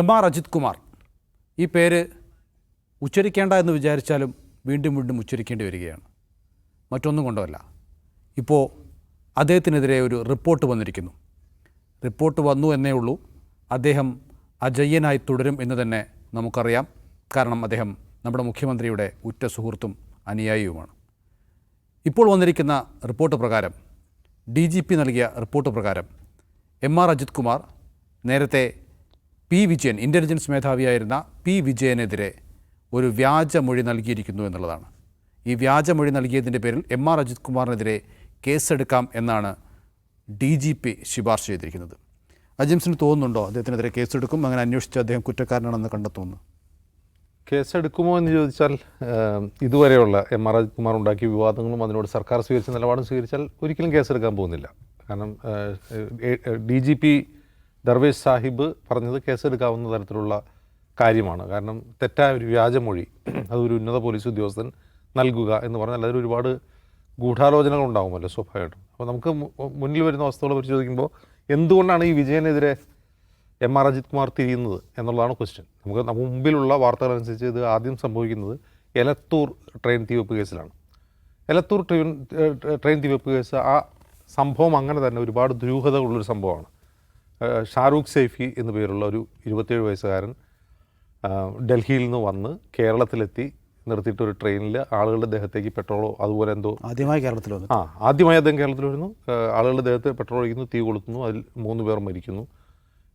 M R Ajith Kumar. ഈ പേര് ഉച്ചരിക്കേണ്ട എന്ന് വിചാരിച്ചാലും വീണ്ടും വീണ്ടും ഉച്ചരിക്കേണ്ടി വരികയാണ്. മറ്റൊന്നും കൊണ്ടല്ല. ഇപ്പോൾ അദ്ദേഹത്തിനെതിരെ ഒരു റിപ്പോർട്ട് വന്നിരിക്കുന്നു. റിപ്പോർട്ട് വന്നു എന്നേ ഉള്ളൂ. അദ്ദേഹം അജയ്യനായി തുടരും എന്ന് തന്നെ നമുക്കറിയാം. കാരണം അദ്ദേഹം നമ്മുടെ മുഖ്യമന്ത്രിയുടെ ഉറ്റ സുഹൃത്തും അനുയായിയുമാണ്. ഇപ്പോൾ വന്നിരിക്കുന്ന റിപ്പോർട്ട് പ്രകാരം ഡി ജി പി നൽകിയ റിപ്പോർട്ട് പ്രകാരം എം ആർ അജിത് കുമാർ നേരത്തെ പി വിജയൻ ഇന്റലിജൻസ് മേധാവിയായിരുന്ന പി വിജയനെതിരെ ഒരു വ്യാജമൊഴി നൽകിയിരിക്കുന്നു എന്നുള്ളതാണ്. ഈ വ്യാജമൊഴി നൽകിയതിന്റെ പേരിൽ എം ആർ അജിത് കുമാറിനെതിരെ കേസെടുക്കാം എന്നാണ് ഡി ജി പി ശുപാർശ ചെയ്തിരിക്കുന്നത്. അജിംസിന് തോന്നുന്നുണ്ടോ? അദ്ദേഹത്തിനെതിരെ കേസെടുക്കും അങ്ങനെ അന്വേഷിച്ച് അദ്ദേഹം കുറ്റക്കാരനാണെന്ന് കണ്ടെത്തുമെന്ന്. കേസെടുക്കുമോ എന്ന് ചോദിച്ചാൽ ഇതുവരെയുള്ള എം ആർ അജിത് കുമാർ ഉണ്ടാക്കിയ വിവാദങ്ങളും അതിനോട് സർക്കാർ സ്വീകരിച്ച നിലപാടും സ്വീകരിച്ചാൽ ഒരിക്കലും കേസെടുക്കാൻ പോകുന്നില്ല. കാരണം D G P Darvesh Sahib പറഞ്ഞത് കേസെടുക്കാവുന്ന തരത്തിലുള്ള കാര്യമാണ്. കാരണം തെറ്റായ ഒരു വ്യാജമൊഴി അതൊരു ഉന്നത പോലീസ് ഉദ്യോഗസ്ഥൻ നൽകുക എന്ന് പറഞ്ഞാൽ അതിൽ ഒരുപാട് ഗൂഢാലോചനകൾ ഉണ്ടാകുമല്ലോ സ്വാഭാവികമായിട്ടും. അപ്പോൾ നമുക്ക് മുന്നിൽ വരുന്ന വസ്തുക്കളെ പരിശോധിക്കുമ്പോൾ എന്തുകൊണ്ടാണ് ഈ വിജയനെതിരെ എം ആർ അജിത് കുമാർ തിരിയുന്നത് എന്നുള്ളതാണ് ക്വസ്റ്റ്യൻ നമുക്ക് നമുക്ക് മുമ്പിലുള്ള വാർത്തകളനുസരിച്ച് ഇത് ആദ്യം സംഭവിക്കുന്നത് എലത്തൂർ ട്രെയിൻ തീവെപ്പ് കേസിലാണ്. എലത്തൂർ ട്രെയിൻ ട്രെയിൻ തീവെപ്പ് കേസ് ആ സംഭവം അങ്ങനെ തന്നെ ഒരുപാട് ദുരൂഹതകളുള്ളൊരു സംഭവമാണ്. ഷാറൂഖ് സേഫി എന്നു പേരുള്ള ഒരു ഇരുപത്തേഴ് വയസ്സുകാരൻ ഡൽഹിയിൽ നിന്ന് വന്ന് കേരളത്തിലെത്തി നിർത്തിയിട്ട് ഒരു ട്രെയിനിൽ ആളുകളുടെ ദേഹത്തേക്ക് പെട്രോളോ അതുപോലെ എന്തോ ആദ്യമായി കേരളത്തിൽ വന്നു. ആ ആദ്യമായി അദ്ദേഹം കേരളത്തിൽ വരുന്നു. ആളുകളുടെ ദേഹത്ത് പെട്രോൾ ഒഴിക്കുന്നു തീ കൊളുത്തുന്നു അതിൽ മൂന്ന് പേർ മരിക്കുന്നു.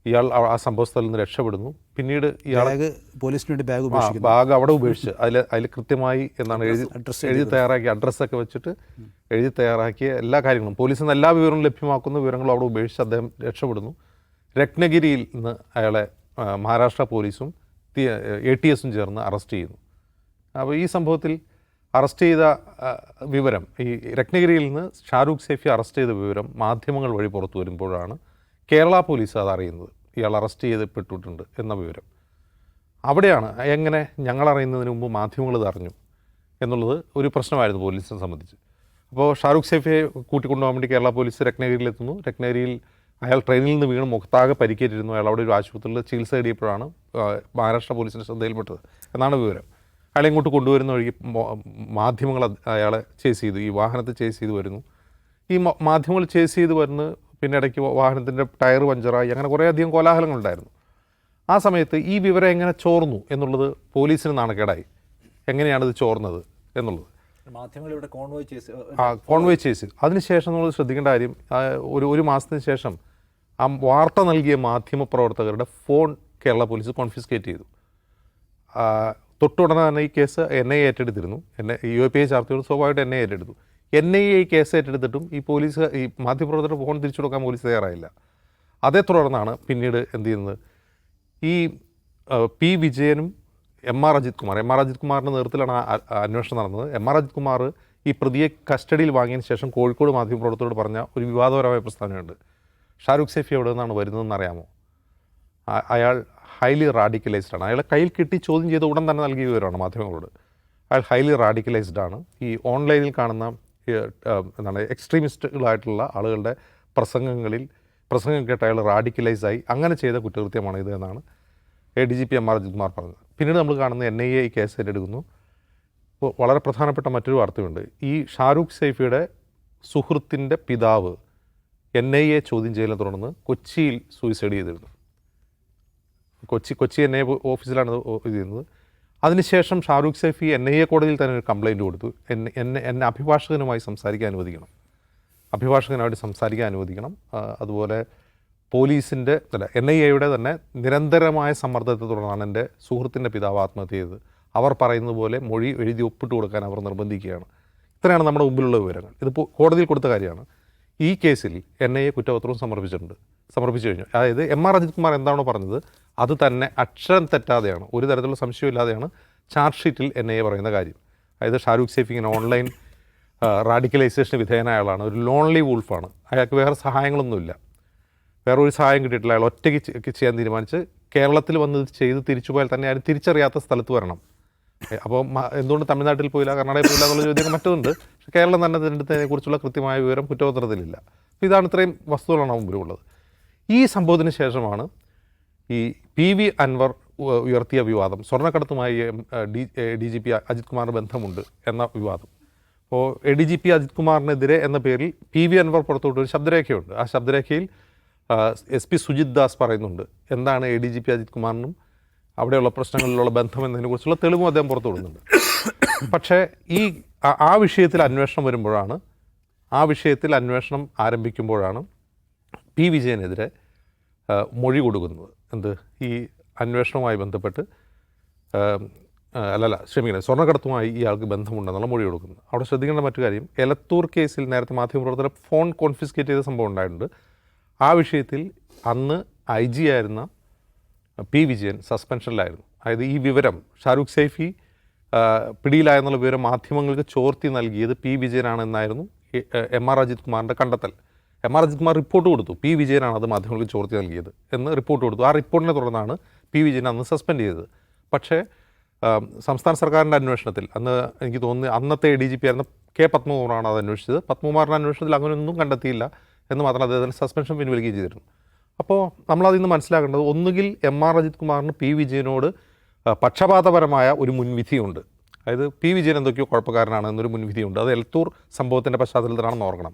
ഇയാൾ ആ- സംഭവസ്ഥലിൽ സംഭവ സ്ഥലത്ത് നിന്ന് രക്ഷപ്പെടുന്നു. പിന്നീട് ഇയാൾ പോലീസിന് വേണ്ടി ബാഗ് ബാഗ് അവിടെ ഉപേക്ഷിച്ച്. അതിൽ അതിൽ കൃത്യമായി എന്നാണ് എഴുതി അഡ്രസ് എഴുതി തയ്യാറാക്കിയ അഡ്രസ്സൊക്കെ വെച്ചിട്ട് എഴുതി തയ്യാറാക്കിയ എല്ലാ കാര്യങ്ങളും. പോലീസിൽ നിന്ന് എല്ലാ വിവരങ്ങളും ലഭ്യമാക്കുന്ന വിവരങ്ങളും അവിടെ ഉപേക്ഷിച്ച് അദ്ദേഹം രക്ഷപ്പെടുന്നു. രത്നഗിരിയിൽ നിന്ന് അയാളെ മഹാരാഷ്ട്ര പോലീസും എ ടി എസും ചേർന്ന് അറസ്റ്റ് ചെയ്യുന്നു. അപ്പോൾ ഈ സംഭവത്തിൽ അറസ്റ്റ് ചെയ്ത വിവരം ഈ രത്നഗിരിയിൽ നിന്ന് ഷാരൂഖ് സേഫി അറസ്റ്റ് ചെയ്ത വിവരം മാധ്യമങ്ങൾ വഴി പുറത്തു വരുമ്പോഴാണ് കേരള പോലീസ് അത് അറിയുന്നത്. ഇയാൾ അറസ്റ്റ് ചെയ്യപ്പെട്ടിട്ടുണ്ട് എന്ന വിവരം. അവിടെയാണ് എങ്ങനെ ഞങ്ങൾ അറിയുന്നതിന് മുമ്പ് മാധ്യമങ്ങൾ ഇത് അറിഞ്ഞു എന്നുള്ളത് ഒരു പ്രശ്നമായിരുന്നു പോലീസിനെ സംബന്ധിച്ച്. അപ്പോൾ ഷാരൂഖ് സേഫിയെ കൂട്ടിക്കൊണ്ടുപോകാൻ വേണ്ടി കേരള പോലീസ് രത്നഗിരിയിലെത്തുന്നു രത്നഗിരിയിൽ അയാൾ ട്രെയിനിൽ നിന്ന് വീണ് മുഖത്താകെ പരിക്കേറ്റിരുന്നു. അയാൾ അവിടെ ഒരു ആശുപത്രിയിൽ ചികിത്സ തേടിയപ്പോഴാണ് മഹാരാഷ്ട്ര പോലീസിന്റെ ശ്രദ്ധയിൽപ്പെട്ടത് എന്നാണ് വിവരം. അയാളെ ഇങ്ങോട്ട് കൊണ്ടുവരുന്ന വഴി മാധ്യമങ്ങൾ അയാളെ ചേസ് ചെയ്തു. ഈ വാഹനത്തെ ചേസ് ചെയ്ത് വരുന്നു. ഈ മാധ്യമങ്ങൾ ചേസ് ചെയ്ത് വരുന്ന പിന്നെ ഇടയ്ക്ക് വാഹനത്തിന്റെ ടയർ പഞ്ചറായി അങ്ങനെ കുറേ അധികം കോലാഹലങ്ങളുണ്ടായിരുന്നു ആ സമയത്ത് ഈ വിവരം എങ്ങനെ ചോർന്നു എന്നുള്ളത് പോലീസിന് നാണക്കേടായി. എങ്ങനെയാണ് ഇത് ചോർന്നത് എന്നുള്ളത്? ഇവിടെ കോൺവോയ് ചെയ്ത് ആ കോൺവേ അതിനുശേഷം നമ്മൾ ശ്രദ്ധിക്കേണ്ട കാര്യം ഒരു ഒരു മാസത്തിന് ശേഷം ആ വാർത്ത നൽകിയ മാധ്യമ പ്രവർത്തകരുടെ ഫോൺ കേരള പോലീസ് കോൺഫിസ്കേറ്റ് ചെയ്തു. തൊട്ടുടനെ തന്നെ ഈ case N I ഏറ്റെടുത്തിരുന്നു. N U A P I ചാർത്തിയോട് സ്വാഭാവികമായിട്ട് എൻ ഐ ഏറ്റെടുത്തു. എൻ ഐ എ കേസ് ഏറ്റെടുത്തിട്ടും ഈ പോലീസ് ഈ മാധ്യമപ്രവർത്തകരുടെ ഫോൺ തിരിച്ചു കൊടുക്കാൻ പോലീസ് തയ്യാറായില്ല. അതേ തുടർന്നാണ് പിന്നീട് എന്ത് ചെയ്യുന്നത്? ഈ പി വിജയനും M R Ajith Kumar. M R Ajith കുമാറിന്റെ നേതൃത്വത്തിലാണ് അന്വേഷണം നടന്നത്. എം ആർ അജിത് കുമാർ ഈ പ്രതിയെ കസ്റ്റഡിയിൽ വാങ്ങിയതിന് ശേഷം കോഴിക്കോട് മാധ്യമപ്രവർത്തകരോട് പറഞ്ഞ ഒരു വിവാദപരമായ പ്രസ്താവനയുണ്ട്. ഷാരൂഖ് സേഫി എവിടെ നിന്നാണ് വരുന്നതെന്ന് അറിയാമോ അയാൾ ഹൈലി റാഡിക്കലൈസ്ഡ് ആണ്. അയാളെ കയ്യിൽ കിട്ടി ചോദ്യം ചെയ്ത് ഉടൻ തന്നെ നൽകിയ വിവരമാണ് മാധ്യമങ്ങളോട്. അയാൾ ഹൈലി റാഡിക്കലൈസ്ഡ് ആണ്. ഈ ഓൺലൈനിൽ കാണുന്ന എന്താണ് എക്സ്ട്രീമിസ്റ്റുകളായിട്ടുള്ള ആളുകളുടെ പ്രസംഗങ്ങളിൽ പ്രസംഗം കേട്ട് അയാൾ റാഡിക്കലൈസായി അങ്ങനെ ചെയ്ത കുറ്റകൃത്യമാണ് ഇത് എന്നാണ് A D G P M R Ajith Kumar പറഞ്ഞത്. പിന്നീട് നമ്മൾ കാണുന്ന എൻ ഐ എ കേസ് ഏറ്റെടുക്കുന്നു വളരെ പ്രധാനപ്പെട്ട മറ്റൊരു വാർത്തയുണ്ട്. ഈ ഷാരൂഖ് സൈഫിയുടെ സുഹൃത്തിന്റെ പിതാവ് എൻ ഐ എ ചോദ്യം ചെയ്യലിനെ തുടർന്ന് കൊച്ചിയിൽ സൂയിസൈഡ് ചെയ്തിരുന്നു. Kochi Kochi N I A ഓഫീസിലാണ് ഇത് ചെയ്യുന്നത്. അതിനുശേഷം Shahrukh Saifi N I A കോടതിയിൽ തന്നെ ഒരു കംപ്ലൈന്റ് കൊടുത്തു. എന്നെ എന്നെ എന്നെ അഭിഭാഷകനുമായി സംസാരിക്കാൻ അനുവദിക്കണം. അഭിഭാഷകനായിട്ട് സംസാരിക്കാൻ അനുവദിക്കണം. അതുപോലെ പോലീസിന്റെ അല്ല എൻ ഐ എയുടെ തന്നെ നിരന്തരമായ സമ്മർദ്ദത്തെ തുടർന്നാണ് എന്റെ സുഹൃത്തിന്റെ പിതാവ് ആത്മഹത്യ ചെയ്തത്. അവർ പറയുന്നത് പോലെ മൊഴി എഴുതി ഒപ്പിട്ട് കൊടുക്കാൻ അവർ നിർബന്ധിക്കുകയാണ്. ഇത്രയാണ് നമ്മുടെ മുമ്പിലുള്ള വിവരങ്ങൾ. ഇത് കോടതിയിൽ കൊടുത്ത കാര്യമാണ്. ഈ കേസിൽ എൻ ഐ എ കുറ്റപത്രവും സമർപ്പിച്ചിട്ടുണ്ട്. സമർപ്പിച്ചു കഴിഞ്ഞു. അതായത് എം ആർ അജിത് കുമാർ എന്താണോ പറഞ്ഞത് അത് തന്നെ അക്ഷരം തെറ്റാതെയാണ് ഒരു തരത്തിലുള്ള സംശയമില്ലാതെയാണ് ചാർജ് ഷീറ്റിൽ എൻ ഐ എ പറയുന്ന കാര്യം. അതായത് ഷാരൂഖ് സേഫ് ഇങ്ങനെ ഓൺലൈൻ റാഡിക്കലൈസേഷന് വിധേയനായ ആളാണ്. ഒരു ലോൺലി വൂൾഫാണ്. അയാൾക്ക് വേറെ സഹായങ്ങളൊന്നുമില്ല. വേറെ ഒരു സഹായം കിട്ടിയിട്ടില്ല. അയാൾ ഒറ്റയ്ക്ക് ചെയ്യാൻ തീരുമാനിച്ച് കേരളത്തിൽ വന്ന് ചെയ്ത് തിരിച്ചു പോയാൽ തന്നെ ആരും തിരിച്ചറിയാത്ത സ്ഥലത്ത് വരണം. അപ്പോൾ എന്തുകൊണ്ട് തമിഴ്നാട്ടിൽ പോയില്ല കർണാടകയിൽ പോയില്ല എന്നുള്ള ചോദ്യം മറ്റൊന്നുണ്ട്. പക്ഷേ കേരളം തന്നെ തിരഞ്ഞെടുത്തതിനെ കുറിച്ചുള്ള കൃത്യമായ വിവരം കുറ്റപത്രത്തിലില്ല. അപ്പോൾ ഇതാണ് ഇത്രയും വസ്തുതകളാണ് മുമ്പിലുള്ളത്. ഈ സംഭവത്തിന് ശേഷമാണ് ഈ പി വി അൻവർ ഉയർത്തിയ വിവാദം. സ്വർണക്കടത്തുമായി D D G P Ajith കുമാറിന് ബന്ധമുണ്ട് എന്ന വിവാദം. അപ്പോൾ A D G P Ajith കുമാറിനെതിരെ എന്ന പേരിൽ പി വി അൻവർ പുറത്തുവിട്ട ഒരു ശബ്ദരേഖയുണ്ട്. ആ ശബ്ദരേഖയിൽ എസ് പി സുജിത് ദാസ് പറയുന്നുണ്ട്. എന്താണ് A D G P Ajith കുമാറിനും അവിടെയുള്ള പ്രശ്നങ്ങളിലുള്ള ബന്ധം എന്നതിനെക്കുറിച്ചുള്ള തെളിവും അദ്ദേഹം പുറത്തു വിടുന്നുണ്ട്. പക്ഷേ ഈ ആ- വിഷയത്തിൽ അന്വേഷണം വരുമ്പോഴാണ് ആ വിഷയത്തിൽ അന്വേഷണം ആരംഭിക്കുമ്പോഴാണ് പി വിജയനെതിരെ മൊഴി കൊടുക്കുന്നത്. എന്ത്? ഈ അന്വേഷണവുമായി ബന്ധപ്പെട്ട് അല്ലല്ല ക്ഷമിക്കണം സ്വർണക്കടത്തുമായി ഇയാൾക്ക് ബന്ധമുണ്ടെന്നുള്ള മൊഴി കൊടുക്കുന്നത്. അവിടെ ശ്രദ്ധിക്കേണ്ട മറ്റു കാര്യം എലത്തൂർ കേസിൽ നേരത്തെ മാധ്യമപ്രവർത്തകർ ഫോൺ കോൺഫിസ്കേറ്റ് ചെയ്ത സംഭവം ഉണ്ടായിട്ടുണ്ട്. ആ വിഷയത്തിൽ അന്ന് ഐ ജി ആയിരുന്ന പി വിജയൻ സസ്പെൻഷനിലായിരുന്നു. അതായത് ഈ വിവരം ഷാരൂഖ് സൈഫി പിടിയിലായെന്നുള്ള വിവരം മാധ്യമങ്ങൾക്ക് ചോർത്തി നൽകിയത് പി വിജയനാണെന്നായിരുന്നു എം ആർ അജിത് കുമാറിന്റെ കണ്ടെത്തൽ. M R Ajith Kumar report കൊടുത്തു. പി വിജയനാണ് അത് മാധ്യമങ്ങൾക്ക് ചോർത്തി നൽകിയത് എന്ന് റിപ്പോർട്ട് കൊടുത്തു. ആ റിപ്പോർട്ടിനെ തുടർന്നാണ് പി വിജയനെ അന്ന് സസ്പെൻഡ് ചെയ്തത്. പക്ഷേ സംസ്ഥാന സർക്കാരിന്റെ അന്വേഷണത്തിൽ അന്ന് എനിക്ക് തോന്നുന്നു അന്നത്തെ ഡി ജി പി ആയിരുന്ന കെ പത്മകുമാറാണ് അത് അന്വേഷിച്ചത്. പത്മകുമാറിന്റെ അന്വേഷണത്തിൽ അങ്ങനെയൊന്നും കണ്ടെത്തിയില്ല. എന്ന് മാത്രമല്ല അദ്ദേഹത്തിന് സസ്പെൻഷൻ പിൻവലിക്കുകയും ചെയ്തിരുന്നു. അപ്പോൾ നമ്മളതിൽ നിന്ന് മനസ്സിലാക്കേണ്ടത് ഒന്നുകിൽ എം ആർ അജിത് കുമാറിന് പി വിജയനോട് പക്ഷപാതപരമായ ഒരു മുൻവിധിയുണ്ട്. അതായത് പി വിജയൻ എന്തൊക്കെയോ കുഴപ്പക്കാരനാണ് എന്നൊരു മുൻവിധിയുണ്ട്. അത് എൽത്തൂർ സംഭവത്തിന്റെ പശ്ചാത്തലത്തിലാണെന്ന് ഓർക്കണം.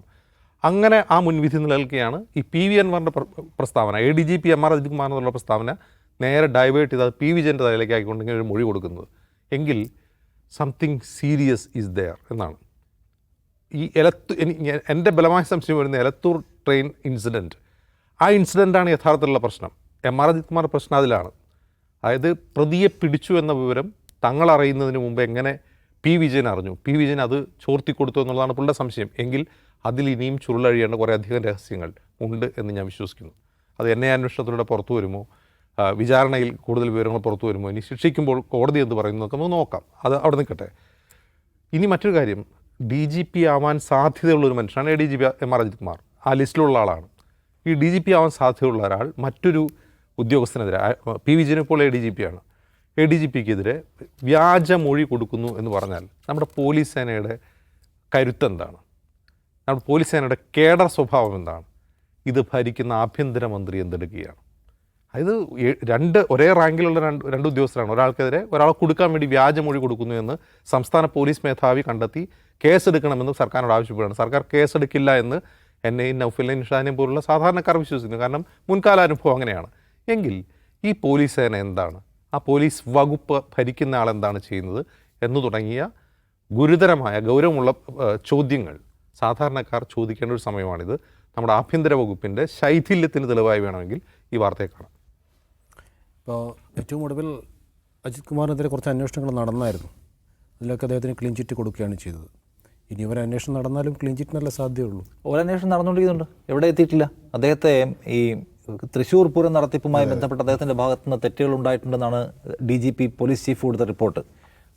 അങ്ങനെ ആ മുൻവിധി നിലനിൽക്കുകയാണ്. ഈ പി വി അൻവറിന്റെ പ്രസ്താവന A D G P M R Ajith Kumar എന്നുള്ള പ്രസ്താവന നേരെ ഡൈവേർട്ട് ചെയ്ത് അത് പി വിജയന്റെ തലയിലേക്ക് ആയിക്കൊണ്ടെങ്കിൽ ഒരു മൊഴി കൊടുക്കുന്നത്. എങ്കിൽ സംതിങ് സീരിയസ് ഈസ് ദെയർ എന്നാണ്. ഈ എലത്തൂർ എന്റെ ബലമായ സംശയം വരുന്ന എലത്തൂർ ട്രെയിൻ ഇൻസിഡന്റ്. ആ ഇൻസിഡന്റാണ് യഥാർത്ഥത്തിലുള്ള പ്രശ്നം. എം ആർ അജിത് കുമാർ പ്രശ്നം അതിലാണ് അതായത് പ്രതിയെ പിടിച്ചു എന്ന വിവരം തങ്ങൾ അറിയുന്നതിന് മുമ്പ് എങ്ങനെ പി വിജയൻ അറിഞ്ഞു. പി വിജയൻ അത് ചോർത്തി കൊടുത്തു എന്നുള്ളതാണ് പുള്ളിയുടെ സംശയം. എങ്കിൽ അതിൽ ഇനിയും ചുരുളഴിയേണ്ട കുറേ അധികം രഹസ്യങ്ങൾ ഉണ്ട് എന്ന് ഞാൻ വിശ്വസിക്കുന്നു. അത് എന്നെ അന്വേഷണത്തിലൂടെ പുറത്തു വരുമോ? വിചാരണയിൽ കൂടുതൽ വിവരങ്ങൾ പുറത്തു വരുമോ? ഇനി ശിക്ഷിക്കുമ്പോൾ കോടതി എന്ത് പറയുന്നതൊക്കെ നമുക്ക് നോക്കാം. അത് അവിടെ നിൽക്കട്ടെ. ഇനി മറ്റൊരു കാര്യം. ഡി ജി പി ആവാൻ സാധ്യതയുള്ള ഒരു മനുഷ്യനാണ് A D G P M R Ajith Kumar. ആ ലിസ്റ്റിലുള്ള ആളാണ്. ഈ ഡി ജി പി ആവാൻ സാധ്യതയുള്ള ഒരാൾ മറ്റൊരു ഉദ്യോഗസ്ഥനെതിരെ പി വിജയൻ പോലെ എ ഡി ജി പി ആണ്. എ ഡി ജി പിക്കെതിരെ വ്യാജ മൊഴി കൊടുക്കുന്നു എന്ന് പറഞ്ഞാൽ നമ്മുടെ പോലീസ് സേനയുടെ കരുത്തെന്താണ് നമ്മുടെ പോലീസ് സേനയുടെ കേഡർ സ്വഭാവം എന്താണ്? ഇത് ഭരിക്കുന്ന ആഭ്യന്തരമന്ത്രി എന്തെടുക്കുകയാണ്? അതായത് രണ്ട് ഒരേ റാങ്കിലുള്ള രണ്ട് രണ്ട് ഉദ്യോഗസ്ഥരാണ്. ഒരാൾക്കെതിരെ ഒരാളെ കൊടുക്കാൻ വേണ്ടി വ്യാജമൊഴി കൊടുക്കുന്നു എന്ന് സംസ്ഥാന പോലീസ് മേധാവി കണ്ടെത്തി കേസെടുക്കണമെന്ന് സർക്കാരിനോട് ആവശ്യപ്പെടുകയാണ്. സർക്കാർ കേസെടുക്കില്ല എന്ന് എന്നെയും നൌഫിലെ നിഷാനെയും പോലുള്ള സാധാരണക്കാർ വിശ്വസിക്കുന്നു. കാരണം മുൻകാല അനുഭവം അങ്ങനെയാണ്. എങ്കിൽ ഈ പോലീസ് സേന എന്താണ്? ആ പോലീസ് വകുപ്പ് ഭരിക്കുന്ന ആളെന്താണ് ചെയ്യുന്നത്? എന്ന് തുടങ്ങിയ ഗുരുതരമായ ഗൗരവമുള്ള ചോദ്യങ്ങൾ സാധാരണക്കാർ ചോദിക്കേണ്ട ഒരു സമയമാണിത്. നമ്മുടെ ആഭ്യന്തര വകുപ്പിന്റെ ശൈഥില്യത്തിന് തെളിവായി വേണമെങ്കിൽ ഈ വാർത്തയെ കാണാം. ഇപ്പോൾ ഏറ്റവും ഒടുവിൽ അജിത് കുമാറിനെതിരെ കുറച്ച് അന്വേഷണങ്ങൾ നടന്നായിരുന്നു. അതിലൊക്കെ അദ്ദേഹത്തിന് ക്ലീൻ ചിറ്റ് കൊടുക്കുകയാണ് ചെയ്തത്. ഇനി ഒരു അന്വേഷണം നടന്നാലും ക്ലീൻ ചിറ്റിനല്ല സാധ്യതയുള്ളൂ. ഒരു അന്വേഷണം നടന്നുകൊണ്ടിരിക്കുന്നുണ്ട്. എവിടെ എത്തിയിട്ടില്ല. അദ്ദേഹത്തെ ഈ തൃശൂർ പൂരം നടത്തിപ്പുമായി ബന്ധപ്പെട്ട് അദ്ദേഹത്തിന്റെ ഭാഗത്തു നിന്ന് തെറ്റുകൾ ഉണ്ടായിട്ടുണ്ടെന്നാണ് D G P police chief കൊടുത്ത റിപ്പോർട്ട്.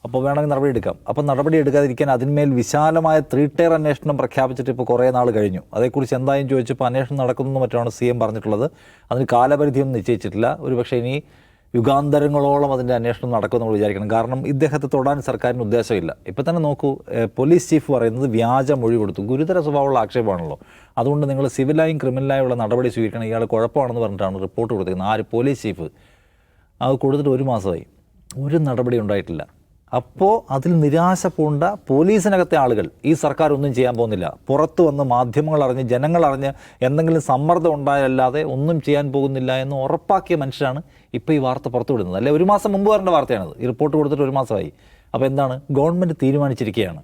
അപ്പോൾ വേണമെങ്കിൽ നടപടി എടുക്കാം. അപ്പോൾ നടപടി എടുക്കാതിരിക്കാൻ അതിന്മേൽ വിശാലമായ ത്രീ ടയർ അന്വേഷണം പ്രഖ്യാപിച്ചിട്ട് ഇപ്പോൾ കുറേ നാൾ കഴിഞ്ഞു. അതേക്കുറിച്ച് എന്തായും ചോദിച്ചപ്പോൾ അന്വേഷണം നടക്കുന്നു മറ്റാണ് സി എം പറഞ്ഞിട്ടുള്ളത്. അതിന് കാലപരിധിയൊന്നും നിശ്ചയിച്ചിട്ടില്ല. ഒരുപക്ഷെ ഇനി യുഗാന്തരങ്ങളോളം അതിന്റെ അന്വേഷണം നടക്കുമെന്ന് നമ്മൾ വിചാരിക്കണം. കാരണം ഇദ്ദേഹത്തെ തൊടാൻ സർക്കാരിന് ഉദ്ദേശമില്ല. ഇപ്പം തന്നെ നോക്കൂ പോലീസ് ചീഫ് പറയുന്നത് വ്യാജ മൊഴി കൊടുത്തു. ഗുരുതര സ്വഭാവമുള്ള ആക്ഷേപമാണല്ലോ. അതുകൊണ്ട് നിങ്ങൾ സിവിലായും ക്രിമിനലായും ഉള്ള നടപടി സ്വീകരിക്കണം. ഇയാൾ കുഴപ്പമാണെന്ന് പറഞ്ഞിട്ടാണ് റിപ്പോർട്ട് കൊടുത്തിരിക്കുന്നത്. ആര്? Police chief. അത് കൊടുത്തിട്ട് ഒരു മാസമായി. ഒരു നടപടി ഉണ്ടായിട്ടില്ല. അപ്പോൾ അതിൽ നിരാശ പൂണ്ട പോലീസിനകത്തെ ആളുകൾ ഈ സർക്കാർ ഒന്നും ചെയ്യാൻ പോകുന്നില്ല. പുറത്തു വന്ന് മാധ്യമങ്ങൾ അറിഞ്ഞ് ജനങ്ങൾ അറിഞ്ഞ് എന്തെങ്കിലും സമ്മർദ്ദം ഉണ്ടായല്ലാതെ ഒന്നും ചെയ്യാൻ പോകുന്നില്ല എന്ന് ഉറപ്പാക്കിയ മനുഷ്യരാണ് ഇപ്പോൾ ഈ വാർത്ത പുറത്തുവിടുന്നത്. അല്ലെ? ഒരു മാസം മുമ്പ് വരേണ്ട വാർത്തയാണത്. ഈ റിപ്പോർട്ട് കൊടുത്തിട്ട് ഒരു മാസമായി. അപ്പോൾ എന്താണ്? ഗവൺമെന്റ് തീരുമാനിച്ചിരിക്കുകയാണ്.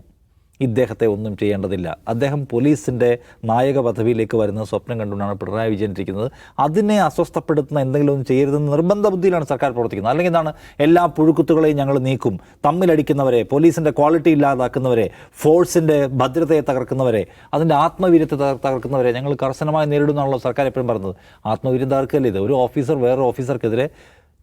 ഇദ്ദേഹത്തെ ഒന്നും ചെയ്യേണ്ടതില്ല. അദ്ദേഹം പോലീസിന്റെ നായക പദവിയിലേക്ക് വരുന്ന സ്വപ്നം കണ്ടുകൊണ്ടാണ് പിണറായി വിജയൻ ഇരിക്കുന്നത്. അതിനെ അസ്വസ്ഥപ്പെടുത്തുന്ന എന്തെങ്കിലും ഒന്നും ചെയ്യരുതെന്ന് നിർബന്ധ ബുദ്ധിയിലാണ് സർക്കാർ പ്രവർത്തിക്കുന്നത്. അല്ലെങ്കിൽ എന്താണ് എല്ലാ പുഴുക്കുത്തുകളെയും ഞങ്ങൾ നീക്കും. തമ്മിലടിക്കുന്നവരെ പോലീസിന്റെ ക്വാളിറ്റി ഇല്ലാതാക്കുന്നവരെ ഫോഴ്സിന്റെ ഭദ്രതയെ തകർക്കുന്നവരെ അതിന്റെ ആത്മവീര്യത്തെ തകർക്കുന്നവരെ ഞങ്ങൾ കർശനമായി നേരിടുന്നാണല്ലോ സർക്കാർ എപ്പോഴും പറഞ്ഞത്. ആത്മവീര്യം തകർക്കല്ലേ ഇത്? ഒരു ഓഫീസർ വേറൊരു ഓഫീസർക്കെതിരെ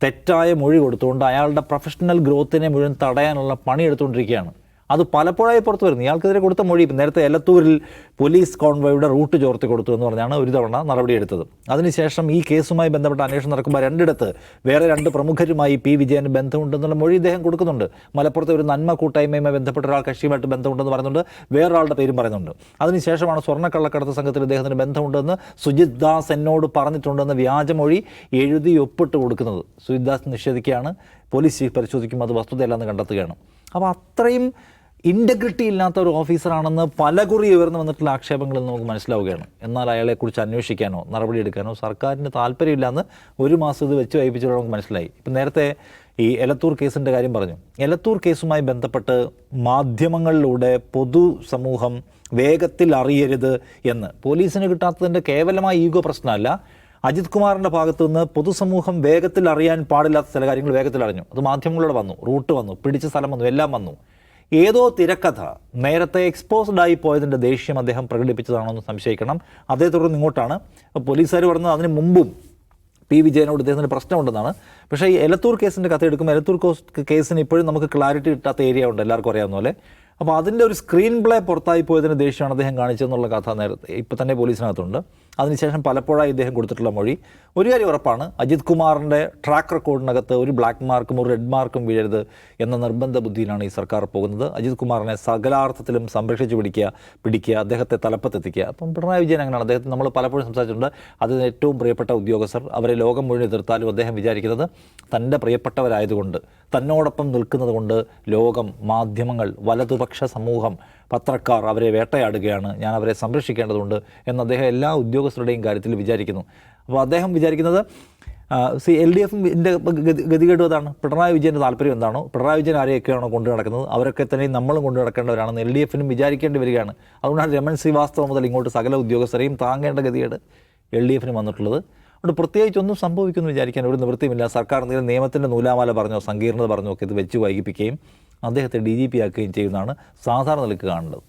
തെറ്റായ മൊഴി കൊടുത്തുകൊണ്ട് അയാളുടെ പ്രൊഫഷണൽ ഗ്രോത്തിനെ മുഴുവൻ തടയാനുള്ള പണി എടുത്തുകൊണ്ടിരിക്കുകയാണ് അത് പലപ്പോഴായി പുറത്തു വരുന്നു. ഇയാൾക്കെതിരെ കൊടുത്ത മൊഴി നേരത്തെ എലത്തൂരിൽ പോലീസ് കോൺവോയുടെ റൂട്ട് ചോർത്തി കൊടുത്തു എന്ന് പറഞ്ഞാണ് ഒരു തവണ നടപടിയെടുത്തത് അതിനുശേഷം ഈ കേസുമായി ബന്ധപ്പെട്ട അന്വേഷണം നടക്കുമ്പോൾ രണ്ടിടത്ത് വേറെ രണ്ട് പ്രമുഖരുമായി പി. വിജയന് ബന്ധമുണ്ടെന്നുള്ള മൊഴി ഇദ്ദേഹം കൊടുക്കുന്നുണ്ട്. മലപ്പുറത്തെ ഒരു നന്മ കൂട്ടായ്മയുമായി ബന്ധപ്പെട്ട ഒരാൾ കക്ഷിയുമായിട്ട് ബന്ധമുണ്ടെന്ന് പറയുന്നുണ്ട്. വേറൊരാളുടെ പേരും പറയുന്നുണ്ട്. അതിനുശേഷമാണ് സ്വർണക്കള്ളക്കടത്ത് സംഘത്തിൽ ഇദ്ദേഹത്തിന് ബന്ധമുണ്ടെന്ന് സുജിത് ദാസ് എന്നോട് പറഞ്ഞിട്ടുണ്ടെന്ന് വ്യാജമൊഴി എഴുതി ഒപ്പിട്ട് കൊടുക്കുന്നത്. സുജിത് ദാസ് നിഷേധിക്കുകയാണ്. പോലീസ് ചീഫ് പരിശോധിക്കുമ്പോൾ അത് വസ്തുതയല്ലെന്ന് കണ്ടെത്തുകയാണ്. അപ്പോൾ അത്രയും ഇന്റഗ്രിറ്റി ഇല്ലാത്ത ഒരു ഓഫീസറാണെന്ന് പലകുറി ഉയർന്നു വന്നിട്ടുള്ള ആക്ഷേപങ്ങളിൽ നമുക്ക് മനസ്സിലാവുകയാണ്. എന്നാൽ അയാളെക്കുറിച്ച് അന്വേഷിക്കാനോ നടപടിയെടുക്കാനോ സർക്കാരിന് താല്പര്യമില്ലെന്ന് ഒരു മാസം ഇത് വെച്ച് വൈപ്പിച്ചതോടെ നമുക്ക് മനസ്സിലായി. ഇപ്പം നേരത്തെ ഈ എലത്തൂർ കേസിന്റെ കാര്യം പറഞ്ഞു. എലത്തൂർ കേസുമായി ബന്ധപ്പെട്ട് മാധ്യമങ്ങളിലൂടെ പൊതു സമൂഹം വേഗത്തിൽ അറിയരുത് എന്ന്. പോലീസിന് കിട്ടാത്തതിന്റെ കേവലമായ ഈഗോ പ്രശ്നമല്ല. അജിത് കുമാറിന്റെ ഭാഗത്തു നിന്ന് പൊതുസമൂഹം വേഗത്തിൽ അറിയാൻ പാടില്ലാത്ത ചില കാര്യങ്ങൾ വേഗത്തിൽ അറിഞ്ഞു. അത് മാധ്യമങ്ങളോട് വന്നു. റൂട്ട് വന്നു. പിടിച്ച സ്ഥലം വന്നു. എല്ലാം വന്നു. ഏതോ തിരക്കഥ നേരത്തെ എക്സ്പോസ്ഡ് ആയി പോയതിന്റെ ദേഷ്യം അദ്ദേഹം പ്രകടിപ്പിച്ചതാണോ എന്ന് സംശയിക്കണം. അതേ തുടർന്ന് ഇങ്ങോട്ടാണ്. പോലീസുകാർ പറഞ്ഞത് അതിന് മുമ്പും പി വിജയനോട് ഇദ്ദേഹത്തിന് പ്രശ്നമുണ്ടെന്നാണ്. പക്ഷേ ഈ എലത്തൂർ കേസിന്റെ കഥ എടുക്കുമ്പോൾ എലത്തൂർ കോസ് കേസിന് ഇപ്പോഴും നമുക്ക് ക്ലാരിറ്റി കിട്ടാത്ത ഏരിയ ഉണ്ട്. എല്ലാവർക്കും അറിയാവുന്ന പോലെ. അപ്പോൾ അതിന്റെ ഒരു സ്ക്രീൻ പ്ലേ പുറത്തായി പോയതിന് ദേഷ്യമാണ് അദ്ദേഹം കാണിച്ചതെന്നുള്ള കഥ നേരത്തെ ഇപ്പോൾ തന്നെ പോലീസിനകത്തുണ്ട്. അതിനുശേഷം പലപ്പോഴായി ഇദ്ദേഹം കൊടുത്തിട്ടുള്ള മൊഴി. ഒരു കാര്യം ഉറപ്പാണ് അജിത് കുമാറിന്റെ ട്രാക്ക് റെക്കോർഡിനകത്ത് ഒരു ബ്ലാക്ക് മാർക്കും ഒരു റെഡ് മാർക്കും വീഴരുത് എന്ന നിർബന്ധ ബുദ്ധിയിലാണ് ഈ സർക്കാർ പോകുന്നത്. അജിത് കുമാറിനെ സകലാർത്ഥത്തിലും സംരക്ഷിച്ച് പിടിക്കുക പിടിക്കുക അദ്ദേഹത്തെ തലപ്പത്തെത്തിക്കുക. അപ്പം പിണറായി വിജയൻ അങ്ങനെയാണ്. അദ്ദേഹത്തെ നമ്മൾ പലപ്പോഴും സംസാരിച്ചിട്ടുണ്ട്. അതിന് ഏറ്റവും പ്രിയപ്പെട്ട ഉദ്യോഗസ്ഥർ അവരെ ലോകം മുഴുവൻ എതിർത്താലും അദ്ദേഹം വിചാരിക്കുന്നത് തന്റെ പ്രിയപ്പെട്ടവരായതുകൊണ്ട് തന്നോടൊപ്പം നിൽക്കുന്നത് കൊണ്ട് ലോകം മാധ്യമങ്ങൾ വലതുപക്ഷ സമൂഹം പത്രക്കാർ അവരെ വേട്ടയാടുകയാണ് ഞാൻ അവരെ സംരക്ഷിക്കേണ്ടതുണ്ട് എന്ന് അദ്ദേഹം എല്ലാ ഉദ്യോഗസ്ഥരുടെയും കാര്യത്തിൽ വിചാരിക്കുന്നു. അപ്പോൾ അദ്ദേഹം വിചാരിക്കുന്നത് സി എൽ ഡി എഫിന്റെ ഗതികേടും അതാണ്. പിണറായി വിജയന്റെ താല്പര്യം എന്താണോ പിണറായി വിജയൻ ആരെയൊക്കെയാണോ കൊണ്ടു നടക്കുന്നത് അവരൊക്കെ തന്നെ നമ്മളും കൊണ്ടു നടക്കേണ്ടവരാണെന്ന് എൽ ഡി എഫിനും വിചാരിക്കേണ്ടി വരികയാണ്. അതുകൊണ്ടാണ് രമൺ ശ്രീവാസ്തവ മുതൽ ഇങ്ങോട്ട് സകല ഉദ്യോഗസ്ഥരെയും താങ്ങേണ്ട ഗതികേട് എൽ ഡി എഫിന് വന്നിട്ടുള്ളത്. അതുകൊണ്ട് പ്രത്യേകിച്ച് ഒന്നും സംഭവിക്കുമെന്ന് വിചാരിക്കാൻ ഒരു നിവൃത്തിയുമില്ല. സർക്കാർ എന്തെങ്കിലും നിയമത്തിന്റെ നൂലാമാല പറഞ്ഞോ സങ്കീർണത പറഞ്ഞോ ഒക്കെ ഇത് വെച്ച് വൈകിപ്പിക്കുകയും അദ്ദേഹത്തെ ഡി ജി പി ആക്കുകയും ചെയ്യുന്നതാണ് സാധാരണ നിലയ്ക്ക് കാണേണ്ടത്